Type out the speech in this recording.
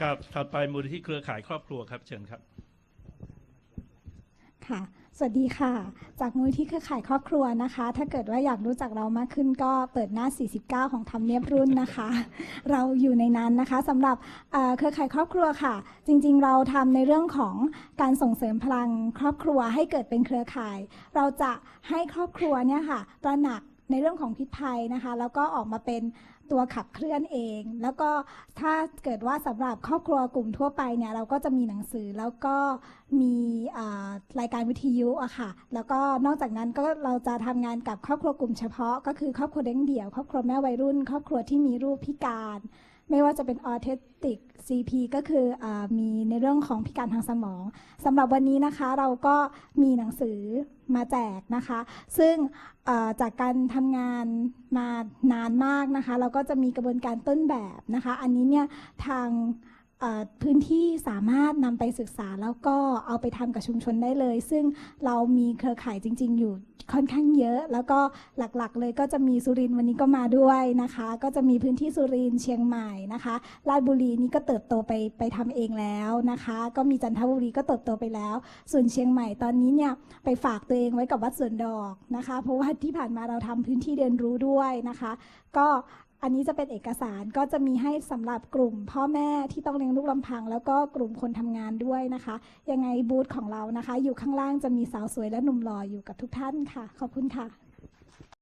ครับถัดไปมูลที่เครือข่ายครอบครัวครับ เชิญครับ ค่ะ สวัสดีค่ะ จากมูลที่เครือข่ายครอบครัวนะคะ ถ้าเกิดว่าอยากรู้จักเรามากขึ้นก็เปิดหน้า 49 ของทำเนียบรุ่นนะคะ เราอยู่ในนั้นนะคะสำหรับเอ่อเครือข่ายครอบครัวค่ะ จริงๆ เราทำในเรื่องของการส่งเสริมพลังครอบครัวให้เกิดเป็นเครือข่าย เราจะให้ครอบครัวเนี่ยค่ะตระหนัก ในเรื่องของพิษภัยนะคะ แล้วก็ออกมาเป็นตัวขับเคลื่อนเอง แล้วก็ถ้าเกิดว่าสำหรับครอบครัวกลุ่มทั่วไปเนี่ยเราก็จะมีหนังสือแล้วก็มีรายการวิทยุอะค่ะ แล้วก็นอกจากนั้นก็เราจะทำงานกับครอบครัวกลุ่มเฉพาะ ก็คือครอบครัวเด็กเดี่ยว ครอบครัวแม่วัยรุ่น ครอบครัวที่มีรูปพิการ ไม่ว่าจะเป็นออทิสติก CP ก็คืออมีในเรื่องของพิการทางสมองสำหรับวันนี้นะคะเราก็มีหนังสือมาแจกนะคะ ซึ่งจากการทำงานมานานมากนะคะ เราก็จะมีกระบวนการต้นแบบนะคะ อันนี้เนี่ยทาง พื้นที่สามารถนำไปศึกษาแล้วก็เอาไปทำกับชุมชนได้เลย ซึ่งเรามีเครือข่ายจริง ๆ อยู่ค่อนข้างเยอะ แล้วก็หลักๆ เลยก็จะมีสุรินทร์วันนี้ก็มาด้วยนะคะ ก็จะมีพื้นที่สุรินทร์เชียงใหม่นะคะราชบุรีนี่ก็เติบโตไปไปทำเองแล้วนะคะ ก็มีจันทบุรีก็เติบโตไปแล้ว ส่วนเชียงใหม่ตอนนี้เนี่ยไปฝากตัวเองไว้กับวัดสวนดอกนะคะ เพราะว่าที่ผ่านมาเราทำพื้นที่เรียนรู้ด้วยนะคะ ก็ อันนี้จะเป็นเอกสารก็จะมีให้สำหรับกลุ่มพ่อแม่ที่ต้องเลี้ยงลูกลำพัง แล้วก็กลุ่มคนทำงานด้วยนะคะ ยังไงบูธของเรานะคะ อยู่ข้างล่างจะมีสาวสวยและหนุ่มหล่ออยู่กับทุกท่านค่ะ ขอบคุณค่ะ